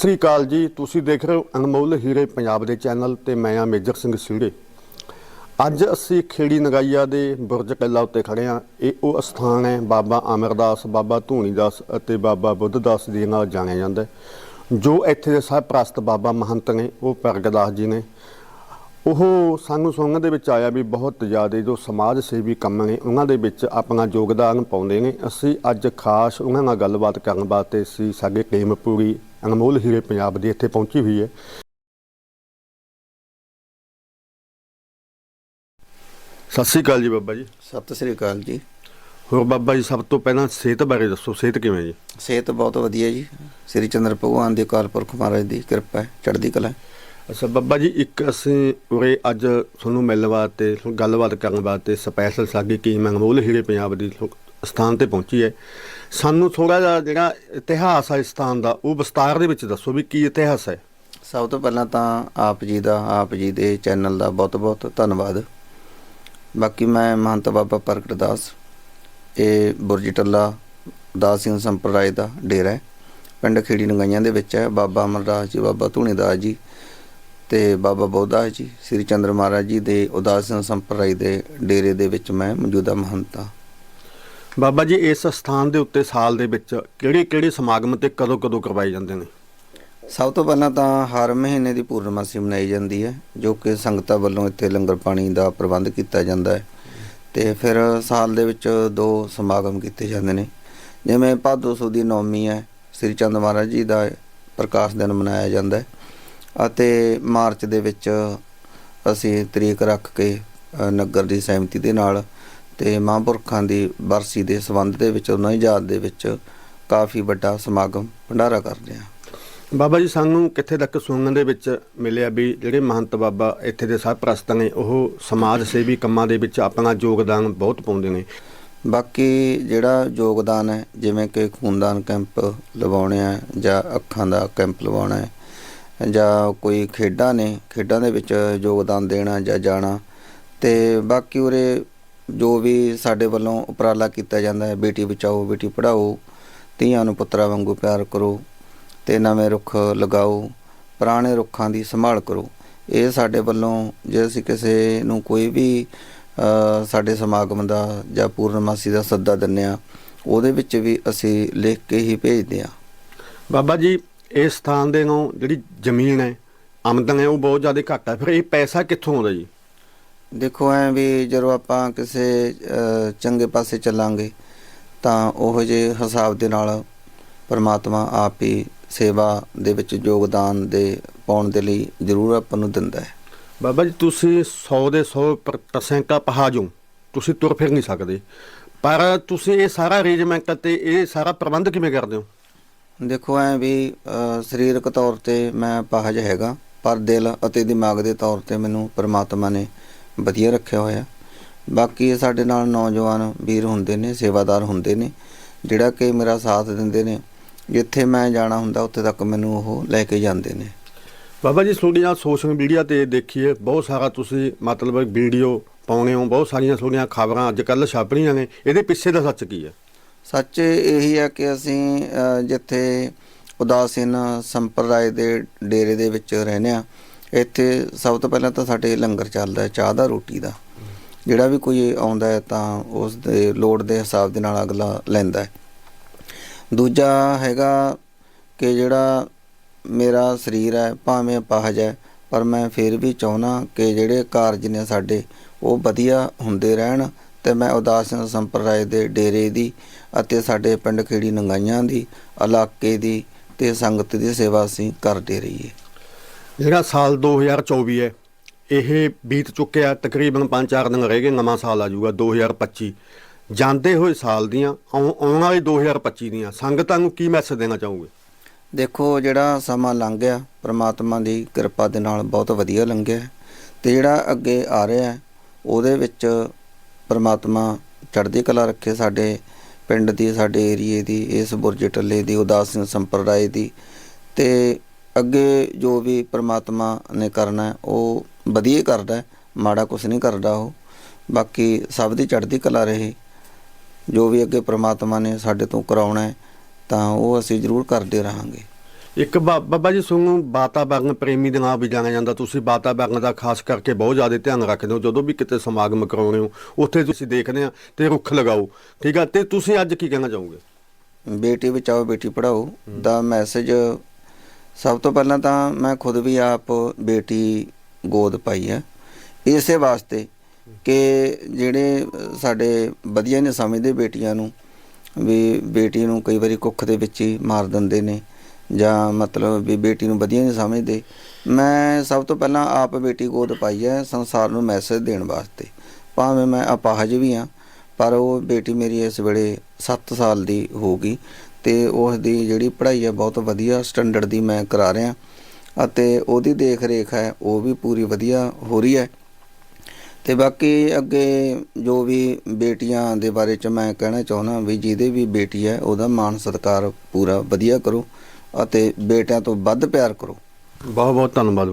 ਸ੍ਰੀ ਅਕਾਲ ਜੀ। ਤੁਸੀਂ ਦੇਖ ਰਹੇ ਹੋ ਅਨਮੋਲ ਹੀਰੇ ਪੰਜਾਬ ਦੇ ਚੈਨਲ ਤੇ ਮੈਂ ਆ ਮੇਜਰ ਸਿੰਘ ਸੀੜੇ। ਅੱਜ ਅਸੀਂ ਖੇੜੀ ਨਗਾਈਆ ਦੇ ਬੁਰਜ ਕਿਲਾ ਉੱਤੇ ਖੜੇ ਆ ਇਹ ਉਹ ਸਥਾਨ ਹੈ ਬਾਬਾ ਅਮਰਦਾਸ, ਬਾਬਾ ਧੂਣੀਦਾਸ ਅਤੇ ਬਾਬਾ ਬੁੱਧਦਾਸ ਜੀ ਨਾਲ ਜਾਣਿਆ ਜਾਂਦਾ ਜੋ ਇੱਥੇ ਦੇ ਸਰਪ੍ਰਸਤ ਬਾਬਾ ਮਹੰਤ ਨੇ, ਉਹ ਪ੍ਰਗਦਾਸ ਜੀ ਨੇ। ਉਹ ਸਾਨੂੰ ਸੁਣਨ ਦੇ ਵਿੱਚ ਆਇਆ ਵੀ ਬਹੁਤ ਜ਼ਿਆਦਾ ਜੋ ਸਮਾਜ ਸੇਵੀ ਕੰਮ ਨੇ, ਉਹਨਾਂ ਦੇ ਵਿੱਚ ਆਪਣਾ ਯੋਗਦਾਨ ਪਾਉਂਦੇ ਨੇ। ਅਸੀਂ ਅੱਜ ਖਾਸ ਉਹਨਾਂ ਨਾਲ ਗੱਲਬਾਤ ਕਰਨ ਵਾਸਤੇ ਅਸੀਂ ਸਾਡੇ ਟੀਮ ਪੂਰੀ ਅਨਮੋਲ ਹੀਰੇ ਪੰਜਾਬ ਦੀ ਇੱਥੇ ਪਹੁੰਚੀ ਹੋਈ ਹੈ। ਸਤਿ ਸ਼੍ਰੀ ਅਕਾਲ ਜੀ ਬਾਬਾ ਜੀ। ਸਤਿ ਸ੍ਰੀ ਅਕਾਲ ਜੀ। ਹੋਰ ਬਾਬਾ ਜੀ ਸਭ ਤੋਂ ਪਹਿਲਾਂ ਸਿਹਤ ਬਾਰੇ ਦੱਸੋ। ਸਿਹਤ ਕਿਵੇਂ ਜੀ? ਸਿਹਤ ਬਹੁਤ ਵਧੀਆ ਜੀ। ਸ੍ਰੀ ਚੰਦਰ ਭਗਵਾਨ ਦੇ ਅਕਾਲ ਪੁਰਖ ਮਹਾਰਾਜ ਦੀ ਕਿਰਪਾ ਹੈ ਚੜ੍ਹਦੀ ਕਲਾ। ਅੱਛਾ ਬੱਬਾ ਜੀ ਇੱਕ ਅਸੀਂ ਉਰੇ ਅੱਜ ਤੁਹਾਨੂੰ ਮਿਲਣ ਵਾਸਤੇ ਗੱਲਬਾਤ ਕਰਨ ਵਾਸਤੇ ਸਪੈਸ਼ਲ ਸਾਡੀ ਟੀਮ ਅਨਮੋਲ ਹੀਰੇ ਪੰਜਾਬ ਦੀ। ਸਥਾਨ ਤੇ ਪਹੁੰਚੀ ਹੈ। ਸਾਨੂੰ ਥੋੜਾ ਜਿਹਾ ਜਿਹੜਾ ਇਤਿਹਾਸ ਹੈ ਇਸ ਸਥਾਨ ਦਾ, ਉਹ ਵਿਸਤਾਰ ਦੇ ਵਿੱਚ ਦੱਸੋ ਵੀ ਕੀ ਇਤਿਹਾਸ ਹੈ। ਸਭ ਤੋਂ ਪਹਿਲਾਂ ਤਾਂ ਆਪ ਜੀ ਦਾ, ਆਪ ਜੀ ਦੇ ਚੈਨਲ ਦਾ ਬਹੁਤ-ਬਹੁਤ ਧੰਨਵਾਦ। ਬਾਕੀ ਮੈਂ ਮਹੰਤ ਬਾਬਾ ਪ੍ਰਗਟ ਦਾਸ, ਇਹ ਬੁਰਜੀ ਟੱਲਾ ਦਾਸ ਸਿੰਘ ਸੰਪਰਦਾਇ ਦਾ ਡੇਰਾ ਹੈ। ਪਿੰਡ ਖੇੜੀ ਨੰਗਾਈਆਂ ਦੇ ਵਿੱਚ ਹੈ। ਬਾਬਾ ਅਮਰਦਾਸ ਜੀ, ਬਾਬਾ ਧੂਣੀਦਾਸ ਜੀ ਤੇ ਬਾਬਾ ਬੋਧਦਾਸ ਜੀ, ਸ੍ਰੀ ਚੰਦਰ ਮਹਾਰਾਜ ਜੀ ਦੇ ਉਦਾਸ ਸਿੰਘ ਸੰਪਰਦਾਇ ਦੇ ਡੇਰੇ ਦੇ ਵਿੱਚ ਮੈਂ ਮੌਜੂਦਾ ਮਹੰਤ ਹਾਂ। ਬਾਬਾ ਜੀ, ਇਸ ਸਥਾਨ ਦੇ ਉੱਤੇ ਸਾਲ ਦੇ ਵਿੱਚ ਕਿਹੜੇ ਕਿਹੜੇ ਸਮਾਗਮ ਤੇ ਕਦੋਂ ਕਦੋਂ ਕਰਵਾਏ ਜਾਂਦੇ ਨੇ? ਸਭ ਤੋਂ ਪਹਿਲਾਂ ਤਾਂ ਹਰ ਮਹੀਨੇ ਦੀ ਪੂਰਨਮਾਸੀ ਮਨਾਈ ਜਾਂਦੀ ਹੈ, ਜੋ ਕਿ ਸੰਗਤਾਂ ਵੱਲੋਂ ਇੱਥੇ ਲੰਗਰ ਪਾਣੀ ਦਾ ਪ੍ਰਬੰਧ ਕੀਤਾ ਜਾਂਦਾ ਹੈ ਤੇ ਫਿਰ ਸਾਲ ਦੇ ਵਿੱਚ ਦੋ ਸਮਾਗਮ ਕੀਤੇ ਜਾਂਦੇ ਨੇ। ਜਿਵੇਂ ਭਾਦੋ ਸੁਦੀ ਨੌਮੀ ਹੈ, ਸ੍ਰੀ ਚੰਦ ਮਹਾਰਾਜ ਜੀ ਦਾ ਪ੍ਰਕਾਸ਼ ਦਿਨ ਮਨਾਇਆ ਜਾਂਦਾ ਹੈ ਅਤੇ ਮਾਰਚ ਦੇ ਵਿੱਚ ਅਸੀਂ ਤਰੀਕ ਰੱਖ ਕੇ ਨਗਰ ਦੀ ਸਹਿਮਤੀ ਦੇ ਨਾਲ ਤੇ ਮਹਾਂਪੁਰਖਾਂ ਦੀ ਬਰਸੀ ਦੇ ਸੰਬੰਧ ਦੇ ਵਿੱਚ ਉਹਨਾਂ ਦੀ ਯਾਦ ਦੇ ਵਿੱਚ ਕਾਫੀ ਵੱਡਾ ਸਮਾਗਮ ਭੰਡਾਰਾ ਕਰਦੇ ਹਾਂ। ਬਾਬਾ ਜੀ ਸਾਨੂੰ ਕਿੱਥੇ ਤੱਕ ਸੁਣਨ ਦੇ ਵਿੱਚ ਮਿਲਿਆ ਵੀ ਜਿਹੜੇ ਮਹੰਤ ਬਾਬਾ ਇੱਥੇ ਦੇ ਸਰਪ੍ਰਸਤ ਨੇ ਉਹ ਸਮਾਜ ਸੇਵੀ ਕੰਮਾਂ ਦੇ ਵਿੱਚ ਆਪਣਾ ਯੋਗਦਾਨ ਬਹੁਤ ਪਾਉਂਦੇ ਨੇ? ਬਾਕੀ ਜਿਹੜਾ ਯੋਗਦਾਨ ਹੈ ਜਿਵੇਂ ਕਿ ਖੂਨਦਾਨ ਕੈਂਪ ਲਵਾਉਣੇ ਆ ਜਾਂ ਅੱਖਾਂ ਦਾ ਕੈਂਪ ਲਵਾਉਣਾ ਹੈ ਜਾਂ ਕੋਈ ਖੇਡਾਂ ਨੇ ਖੇਡਾਂ ਦੇ ਵਿੱਚ ਯੋਗਦਾਨ ਦੇਣਾ ਜਾਂ ਜਾਣਾ ਤੇ ਬਾਕੀ ਉਰੇ ਜੋ ਵੀ ਸਾਡੇ ਵੱਲੋਂ ਉਪਰਾਲਾ ਕੀਤਾ ਜਾਂਦਾ ਹੈ, ਬੇਟੀ ਬਚਾਓ, ਬੇਟੀ ਪੜ੍ਹਾਓ, ਧੀਆਂ ਨੂੰ ਪੁੱਤਰਾਂ ਵਾਂਗੂ ਪਿਆਰ ਕਰੋ ਤੇ ਨਵੇਂ ਰੁੱਖ ਲਗਾਓ, ਪੁਰਾਣੇ ਰੁੱਖਾਂ ਦੀ ਸੰਭਾਲ ਕਰੋ। ਇਹ ਸਾਡੇ ਵੱਲੋਂ ਜੇ ਅਸੀਂ ਕਿਸੇ ਨੂੰ ਕੋਈ ਵੀ ਸਾਡੇ ਸਮਾਗਮ ਦਾ ਜਾਂ ਪੂਰਨਮਾਸੀ ਦਾ ਸੱਦਾ ਦਿੰਨੇ ਆ ਉਹਦੇ ਵਿੱਚ ਵੀ ਅਸੀਂ ਲਿਖ ਕੇ ਹੀ ਭੇਜਦੇ ਆ ਬਾਬਾ ਜੀ, ਇਸ ਸਥਾਨ ਦੇ ਨੂੰ ਜਿਹੜੀ ਜ਼ਮੀਨ ਹੈ, ਆਮਦਨ ਹੈ ਉਹ ਬਹੁਤ ਜ਼ਿਆਦਾ ਘੱਟ ਹੈ। ਫਿਰ ਇਹ ਪੈਸਾ ਕਿੱਥੋਂ ਆਉਂਦਾ ਜੀ? ਦੇਖੋ ਐ ਵੀ ਜਦੋਂ ਆਪਾਂ ਕਿਸੇ ਚੰਗੇ ਪਾਸੇ ਚੱਲਾਂਗੇ ਤਾਂ ਉਹੋ ਜਿਹੇ ਹਿਸਾਬ ਦੇ ਨਾਲ ਪਰਮਾਤਮਾ ਆਪ ਹੀ ਸੇਵਾ ਦੇ ਵਿੱਚ ਯੋਗਦਾਨ ਦੇ ਪਾਉਣ ਦੇ ਲਈ ਜ਼ਰੂਰ ਆਪਾਂ ਨੂੰ ਦਿੰਦਾ ਹੈ। ਬਾਬਾ ਜੀ ਤੁਸੀਂ 100 ਦੇ 100% ਪਹਾਜੋ ਤੁਸੀਂ ਤੁਰ ਫਿਰ ਨਹੀਂ ਸਕਦੇ। ਪਰ ਤੁਸੀਂ ਇਹ ਸਾਰਾ ਅਰੇਂਜਮੈਂਟ ਤੇ ਇਹ ਸਾਰਾ ਪ੍ਰਬੰਧ ਕਿਵੇਂ ਕਰਦੇ ਹੋ? ਦੇਖੋ ਐ ਵੀ ਸਰੀਰਕ ਤੌਰ ਤੇ ਮੈਂ ਪਾਹਜ ਹੈਗਾ ਪਰ ਦਿਲ ਅਤੇ ਦਿਮਾਗ ਦੇ ਤੌਰ ਤੇ ਮੈਨੂੰ ਪਰਮਾਤਮਾ ਨੇ ਵਧੀਆ ਰੱਖਿਆ ਹੋਇਆ। ਬਾਕੀ ਸਾਡੇ ਨਾਲ ਨੌਜਵਾਨ ਵੀਰ ਹੁੰਦੇ ਨੇ ਸੇਵਾਦਾਰ ਹੁੰਦੇ ਨੇ ਜਿਹੜਾ ਕਿ ਮੇਰਾ ਸਾਥ ਦਿੰਦੇ ਨੇ। ਜਿੱਥੇ ਮੈਂ ਜਾਣਾ ਹੁੰਦਾ ਉੱਥੇ ਤੱਕ ਮੈਨੂੰ ਉਹ ਲੈ ਕੇ ਜਾਂਦੇ ਨੇ। ਬਾਬਾ ਜੀ ਤੁਹਾਡੀਆਂ ਸੋਸ਼ਲ ਮੀਡੀਆ ਤੇ ਦੇਖੀਏ ਬਹੁਤ ਸਾਰਾ ਤੁਸੀਂ ਮਤਲਬ ਵੀਡੀਓ ਪਾਉਣੇ ਹੋ ਬਹੁਤ ਸਾਰੀਆਂ ਤੁਹਾਡੀਆਂ ਖਬਰਾਂ ਅੱਜ ਕੱਲ੍ਹ ਛਪ ਰਹੀਆਂ ਨੇ ਇਹਦੇ ਪਿੱਛੇ ਦਾ ਸੱਚ ਕੀ ਹੈ? ਸੱਚ ਇਹੀ ਹੈ ਕਿ ਅਸੀਂ ਜਿੱਥੇ ਉਦਾਸੀਨ ਸੰਪਰਦਾਇ ਦੇ ਡੇਰੇ ਦੇ ਵਿੱਚ ਰਹਿੰਦੇ ਆ ਇੱਥੇ ਸਭ ਤੋਂ ਪਹਿਲਾਂ ਤਾਂ ਸਾਡੇ ਲੰਗਰ ਚੱਲਦਾ ਹੈ, ਚਾਹ ਦਾ, ਰੋਟੀ ਦਾ। ਜਿਹੜਾ ਵੀ ਕੋਈ ਆਉਂਦਾ ਹੈ ਤਾਂ ਉਸ ਦੇ ਲੋੜ ਦੇ ਹਿਸਾਬ ਦੇ ਨਾਲ ਅਗਲਾ ਲੈਂਦਾ ਹੈ। ਦੂਜਾ ਹੈਗਾ ਕਿ ਜਿਹੜਾ ਮੇਰਾ ਸਰੀਰ ਹੈ, ਭਾਵੇਂ ਅਪਾਹਜ ਹੈ, ਪਰ ਮੈਂ ਫਿਰ ਵੀ ਚਾਹੁੰਦਾ ਕਿ ਜਿਹੜੇ ਕਾਰਜ ਨੇ ਸਾਡੇ, ਉਹ ਵਧੀਆ ਹੁੰਦੇ ਰਹਿਣ ਤੇ ਮੈਂ ਉਦਾਸੀਨ ਸੰਪਰਦਾਇ ਦੇ ਡੇਰੇ ਦੀ ਅਤੇ ਸਾਡੇ ਪਿੰਡ ਖੇੜੀ ਨੰਗਾਈਆਂ ਦੀ, ਇਲਾਕੇ ਦੀ ਤੇ ਸੰਗਤ ਦੀ ਸੇਵਾ ਅਸੀਂ ਕਰਦੇ ਰਹੀਏ। ਜਿਹੜਾ ਸਾਲ 2024 ਹੈ, ਇਹ ਬੀਤ ਚੁੱਕਿਆ, ਤਕਰੀਬਨ 5-4 ਦਿਨ ਰਹਿ ਗਏ, ਨਵਾਂ ਸਾਲ ਆ ਜਾਊਗਾ 2025 ਜਾਂਦੇ ਹੋਏ ਸਾਲ ਦੀਆਂ, ਆਉ- ਆਉਣ ਵਾਲੇ 2025 ਦੀਆਂ, ਸੰਗਤਾਂ ਨੂੰ ਕੀ ਮੈਸੇਜ ਦੇਣਾ ਚਾਹੋਗੇ? ਦੇਖੋ, ਜਿਹੜਾ ਸਮਾਂ ਲੰਘ ਗਿਆ, ਪ੍ਰਮਾਤਮਾ ਦੀ ਕਿਰਪਾ ਦੇ ਨਾਲ ਬਹੁਤ ਵਧੀਆ ਲੰਘਿਆ ਹੈ। ਤੇ ਜਿਹੜਾ ਅੱਗੇ ਆ ਰਿਹਾ ਉਹਦੇ ਵਿੱਚ ਪ੍ਰਮਾਤਮਾ ਚੜ੍ਹਦੀ ਕਲਾ ਰੱਖੇ ਸਾਡੇ ਪਿੰਡ ਦੀ, ਸਾਡੇ ਏਰੀਏ ਦੀ, ਇਸ ਬੁਰਜ ਟੱਲੇ ਦੀ, ਉਦਾਸੀਨ ਸੰਪਰਦਾਇ ਦੀ। ਤੇ ਅੱਗੇ ਜੋ ਵੀ ਪ੍ਰਮਾਤਮਾ ਨੇ ਕਰਨਾ ਉਹ ਵਧੀਆ ਕਰਦਾ ਮਾੜਾ ਕੁਝ ਨਹੀਂ ਕਰਦਾ ਉਹ। ਬਾਕੀ ਸਭ ਦੀ ਚੜ੍ਹਦੀ ਕਲਾ ਰਹੇ। ਜੋ ਵੀ ਅੱਗੇ ਪ੍ਰਮਾਤਮਾ ਨੇ ਸਾਡੇ ਤੋਂ ਕਰਾਉਣਾ ਹੈ ਤਾਂ ਉਹ ਅਸੀਂ ਜ਼ਰੂਰ ਕਰਦੇ ਰਹਾਂਗੇ। ਇੱਕ ਬਾਬਾ ਜੀ ਤੁਹਾਨੂੰ ਵਾਤਾਵਰਣ ਪ੍ਰੇਮੀ ਦੇ ਨਾਂ ਵੀ ਜਾਣਿਆ ਜਾਂਦਾ। ਤੁਸੀਂ ਵਾਤਾਵਰਣ ਦਾ ਖਾਸ ਕਰਕੇ ਬਹੁਤ ਜ਼ਿਆਦਾ ਧਿਆਨ ਰੱਖਦੇ ਹੋ। ਜਦੋਂ ਵੀ ਕਿਤੇ ਸਮਾਗਮ ਕਰਾਉਣੇ ਹੋ ਉੱਥੇ ਤੁਸੀਂ ਦੇਖਦੇ ਆ ਤੇ ਰੁੱਖ ਲਗਾਓ। ਠੀਕ ਆ? ਤੇ ਤੁਸੀਂ ਅੱਜ ਕੀ ਕਹਿਣਾ ਚਾਹੋਗੇ? ਬੇਟੀ ਬਚਾਓ ਬੇਟੀ ਪੜਾਓ ਦਾ ਮੈਸੇਜ ਸਭ ਤੋਂ ਪਹਿਲਾਂ ਤਾਂ ਮੈਂ ਖੁਦ ਵੀ ਆਪ ਬੇਟੀ ਗੋਦ ਪਾਈ ਹੈ। ਇਸੇ ਵਾਸਤੇ ਕਿ ਜਿਹੜੇ ਸਾਡੇ ਵਧੀਆ ਨਹੀਂ ਸਮਝਦੇ ਬੇਟੀਆਂ ਨੂੰ ਵੀ ਬੇਟੀ ਨੂੰ ਕਈ ਵਾਰੀ ਕੁੱਖ ਦੇ ਵਿੱਚ ਹੀ ਮਾਰ ਦਿੰਦੇ ਨੇ ਜਾਂ ਮਤਲਬ ਵੀ ਬੇਟੀ ਨੂੰ ਵਧੀਆ ਨਹੀਂ ਸਮਝਦੇ। ਮੈਂ ਸਭ ਤੋਂ ਪਹਿਲਾਂ ਆਪ ਬੇਟੀ ਗੋਦ ਪਾਈ ਹੈ ਸੰਸਾਰ ਨੂੰ ਮੈਸੇਜ ਦੇਣ ਵਾਸਤੇ। ਭਾਵੇਂ ਮੈਂ ਅਪਾਹਜ ਵੀ ਹਾਂ, ਪਰ ਉਹ ਬੇਟੀ ਮੇਰੀ ਇਸ ਵੇਲੇ 7 ਸਾਲ ਦੀ ਹੋ ਗਈ ਤੇ ਉਸ ਦੀ ਜਿਹੜੀ ਪੜ੍ਹਾਈ ਹੈ ਬਹੁਤ ਵਧੀਆ ਸਟੈਂਡਰਡ ਦੀ ਮੈਂ ਕਰਾ ਰਿਹਾ ਅਤੇ ਉਹਦੀ ਦੇਖ ਰੇਖ ਹੈ, ਉਹ ਵੀ ਪੂਰੀ ਵਧੀਆ ਹੋ ਰਹੀ ਹੈ। ਤੇ ਬਾਕੀ ਅੱਗੇ ਜੋ ਵੀ ਬੇਟੀਆਂ ਦੇ ਬਾਰੇ ਚ ਮੈਂ ਕਹਿਣਾ ਚਾਹੁੰਦਾ ਵੀ ਜਿਹਦੇ ਵੀ ਬੇਟੀ ਹੈ, ਉਹਦਾ ਮਾਣ ਸਤਿਕਾਰ ਪੂਰਾ ਵਧੀਆ ਕਰੋ ਅਤੇ ਬੇਟਿਆਂ ਤੋਂ ਵੱਧ ਪਿਆਰ ਕਰੋ। ਬਹੁਤ ਬਹੁਤ ਧੰਨਵਾਦ